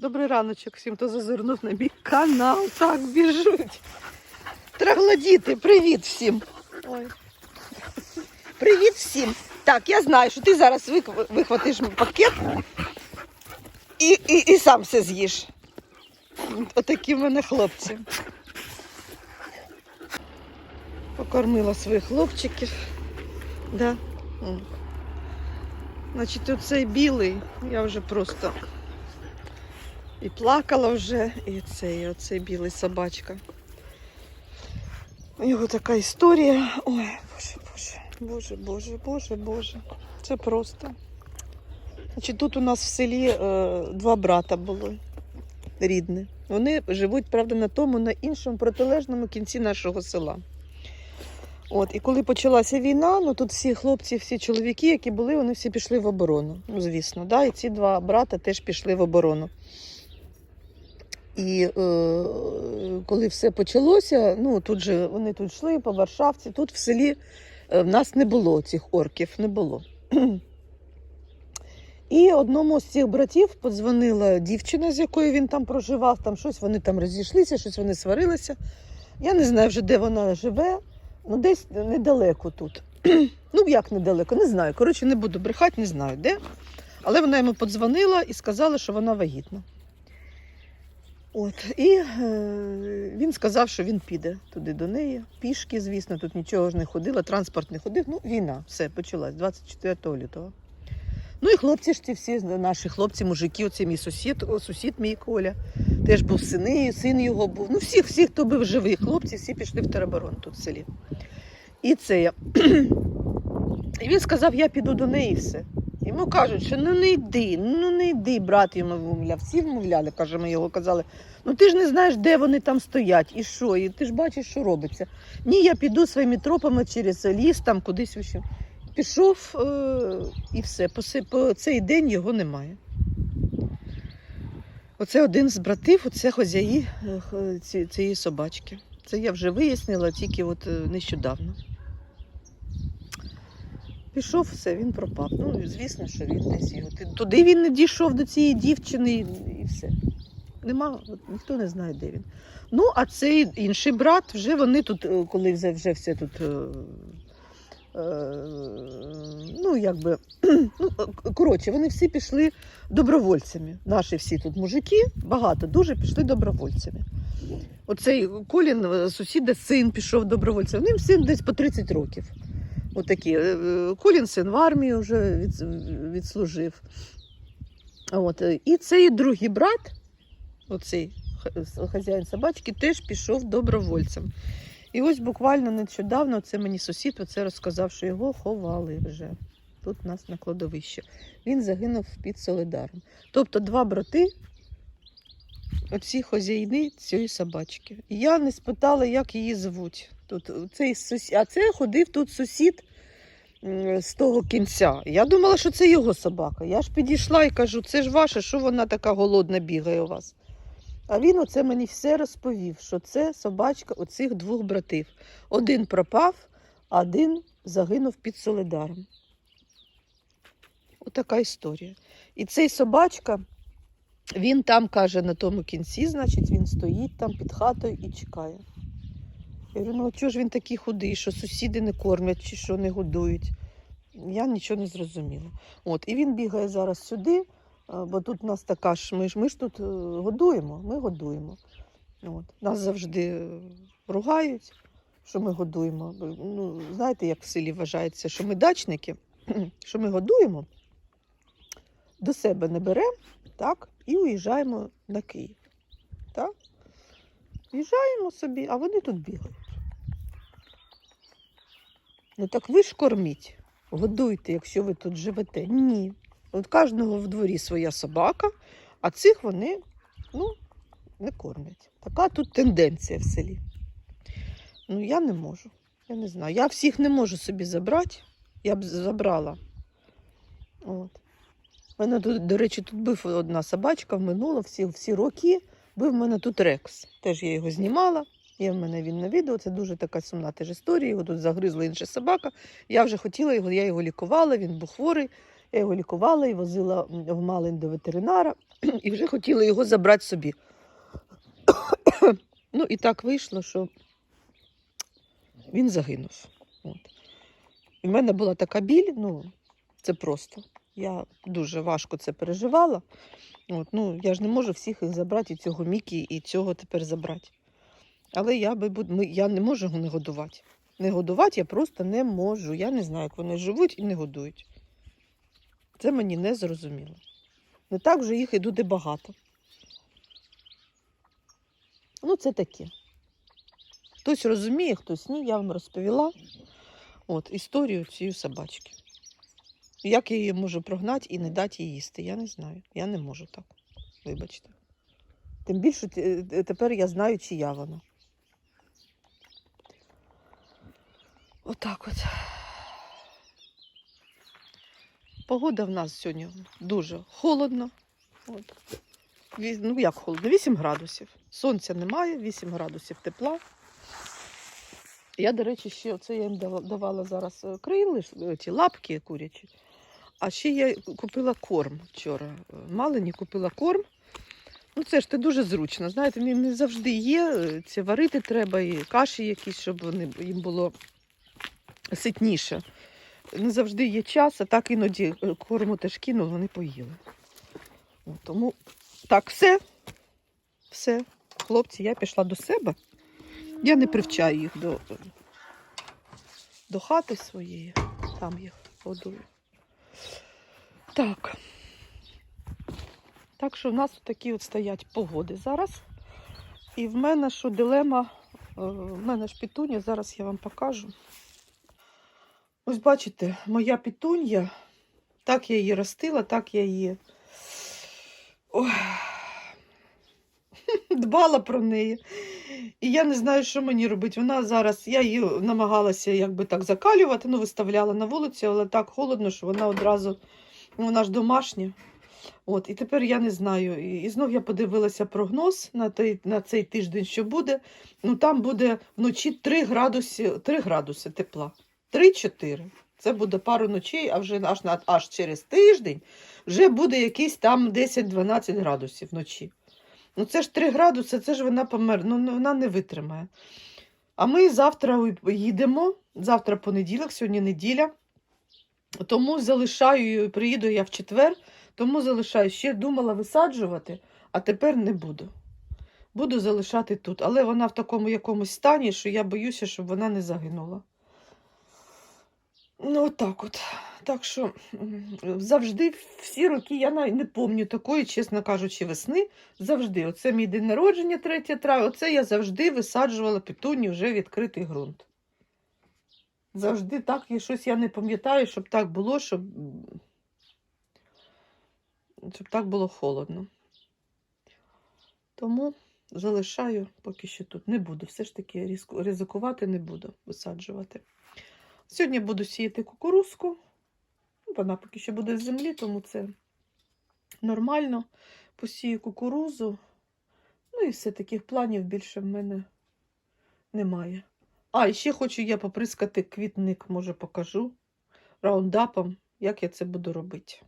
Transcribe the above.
Добрий раночок всім, хто зазирнув на мій канал. Так, біжуть. Троглодіти, привіт всім. Ой. Привіт всім. Так, я знаю, що ти зараз вихватиш пакет і, і, і сам все з'їш. Отакі в мене хлопці. Покормила своїх хлопчиків. Да. Значить, оцей білий, я вже просто і плакала вже, і цей, оцей білий собачка. У нього така історія. Ой, боже, боже, боже, боже, боже, боже. Це просто. Значить, тут у нас в селі е, два брата було рідні. Вони живуть, правда, на тому, на іншому протилежному кінці нашого села. От, і коли почалася війна, ну тут всі хлопці, всі чоловіки, які були, вони всі пішли в оборону. Ну, звісно, да? і ці два брата теж пішли в оборону. І е, коли все почалося, ну тут же вони тут йшли по Варшавці, тут в селі е, в нас не було цих орків, не було. І одному з цих братів подзвонила дівчина, з якою він там проживав, там щось вони там розійшлися, щось вони сварилися. Я не знаю вже, де вона живе, ну десь недалеко тут. ну, як недалеко, не знаю. Коротше, не буду брехати, не знаю де. Але вона йому подзвонила і сказала, що вона вагітна. От, і е, він сказав, що він піде туди до неї. Пішки, звісно, тут нічого ж не ходило, транспорт не ходив. Ну, війна, все, почалась 24 лютого. Ну і хлопці ж ці всі наші хлопці, мужики, оце мій сусід, о, сусід мій Коля, теж був сини, син його був. Ну, всі, всі, хто був живий, хлопці, всі пішли в тероборон тут в селі. І це я. І він сказав, я піду до неї і все. Йому кажуть, що ну не йди, ну не йди, брат йому вмовляв. Всі вмовляли, каже, ми його казали. Ну ти ж не знаєш, де вони там стоять і що, і ти ж бачиш, що робиться. Ні, я піду своїми тропами через ліс, там кудись. в. Пішов е- і все. По, цей день його немає. Оце один з братів, оце хазяї е, цієї собачки. Це я вже вияснила тільки от е, нещодавно. Пішов, все, він пропав. Ну, звісно, що він десь його. Туди він не дійшов до цієї дівчини і, все. Нема, ніхто не знає, де він. Ну, а цей інший брат, вже вони тут, е, коли вже, вже все тут. е, е, Ну, якби, ну, коротше, вони всі пішли добровольцями. Наші всі тут мужики, багато дуже пішли добровольцями. Оцей Колін, сусіда, син пішов добровольцем. Ним син десь по 30 років. Отакі. Е, е, Колін син в армії вже від, відслужив. От. І цей другий брат, оцей хазяїн собачки, теж пішов добровольцем. І ось буквально нещодавно це мені сусід оце розказав, що його ховали вже тут у нас на кладовищі. Він загинув під Солидаром. Тобто два брати, оці хозяїни цієї собачки. І я не спитала, як її звуть. Тут цей сусід, а це ходив тут сусід з того кінця. Я думала, що це його собака. Я ж підійшла і кажу, це ж ваша, що вона така голодна бігає у вас. А він оце мені все розповів, що це собачка оцих двох братів. Один пропав, один загинув під Солидаром. Отака історія. І цей собачка, він там каже на тому кінці, значить, він стоїть там під хатою і чекає. Я говорю, ну а чого ж він такий худий, що сусіди не кормлять чи що не годують? Я нічого не зрозуміла. От, і він бігає зараз сюди, бо тут нас така ж, ми ж, ми ж тут е, годуємо, ми годуємо. От. Нас завжди е, ругають, що ми годуємо. Ну, знаєте, як в селі вважається, що ми дачники, що ми годуємо, до себе не беремо, так, і уїжджаємо на Київ. Так? Їжджаємо собі, а вони тут бігають. Ну так ви ж корміть, годуйте, якщо ви тут живете. Ні. От кожного в дворі своя собака, а цих вони ну, не кормять. Така тут тенденція в селі. Ну, я не можу. Я не знаю. Я всіх не можу собі забрати. Я б забрала. От. У мене тут, до речі, тут був одна собачка в минуло, всі, всі роки. Був в мене тут Рекс. Теж я його знімала. Є в мене він на відео. Це дуже така сумна теж історія. Його тут загризла інша собака. Я вже хотіла його, я його лікувала, він був хворий. Я його лікувала і возила в Малин до ветеринара, і вже хотіла його забрати собі. ну і так вийшло, що він загинув. От. І в мене була така біль, ну, це просто. Я дуже важко це переживала. От, ну, я ж не можу всіх їх забрати, і цього Мікі, і цього тепер забрати. Але я, би, я не можу його не годувати. Не годувати я просто не можу. Я не знаю, як вони живуть і не годують. Це мені не зрозуміло. Не так вже їх і буде багато. Ну, це таке. Хтось розуміє, хтось ні, я вам розповіла от, історію цієї собачки. Як я її можу прогнати і не дати їй їсти? Я не знаю. Я не можу так. Вибачте. Тим більше е, тепер я знаю, чия вона. Отак от. Погода в нас сьогодні дуже холодно. От. Ну, як холодно? 8 градусів. Сонця немає, 8 градусів тепла. Я, до речі, ще оце я їм давала зараз е, крили, ж, е, ті лапки курячі. А ще я купила корм вчора. Малині купила корм. Ну, це ж це дуже зручно. Знаєте, не, не завжди є. е, Це варити треба і каші якісь, щоб вони, їм було ситніше. Не завжди є час, а так іноді е, корму теж кинули, вони поїли. Тому так, все. Все. Хлопці, я пішла до себе. Я не привчаю їх до, до хати своєї. Там їх годую. Так. Так що в нас такі от стоять погоди зараз. І в мене що дилема, е, в мене ж пітуння, зараз я вам покажу. Ось бачите, моя пітунья, так я її ростила, так я її Ой. дбала про неї. І я не знаю, що мені робити. Вона зараз, я її намагалася якби так закалювати, ну, виставляла на вулицю, але так холодно, що вона одразу, ну, вона ж домашня. От, і тепер я не знаю. І, і знов я подивилася прогноз на, той, на цей тиждень, що буде. Ну там буде вночі 3 градуси, 3 градуси тепла. 3-4. Це буде пару ночей, а вже аж, аж через тиждень вже буде якийсь там 10-12 градусів вночі. Ну це ж 3 градуси, це ж вона помер, ну ну, вона не витримає. А ми завтра їдемо, завтра понеділок, сьогодні неділя. Тому залишаю, приїду я в четвер, тому залишаю. Ще думала висаджувати, а тепер не буду. Буду залишати тут. Але вона в такому якомусь стані, що я боюся, щоб вона не загинула. Ну, отак от. Так що завжди всі роки, я навіть не пам'ятаю такої, чесно кажучи, весни. Завжди. Оце мій день народження 3 травня. Оце я завжди висаджувала петуні вже відкритий ґрунт. Завжди так, і щось я не пам'ятаю, щоб так було, щоб, щоб так було холодно. Тому залишаю поки що тут. Не буду. Все ж таки ризикувати не буду висаджувати. Сьогодні буду сіяти кукурузку. Вона поки що буде з землі, тому це нормально. Посію кукурузу. Ну і все, таких планів більше в мене немає. А, і ще хочу я поприскати квітник, може покажу раундапом, як я це буду робити.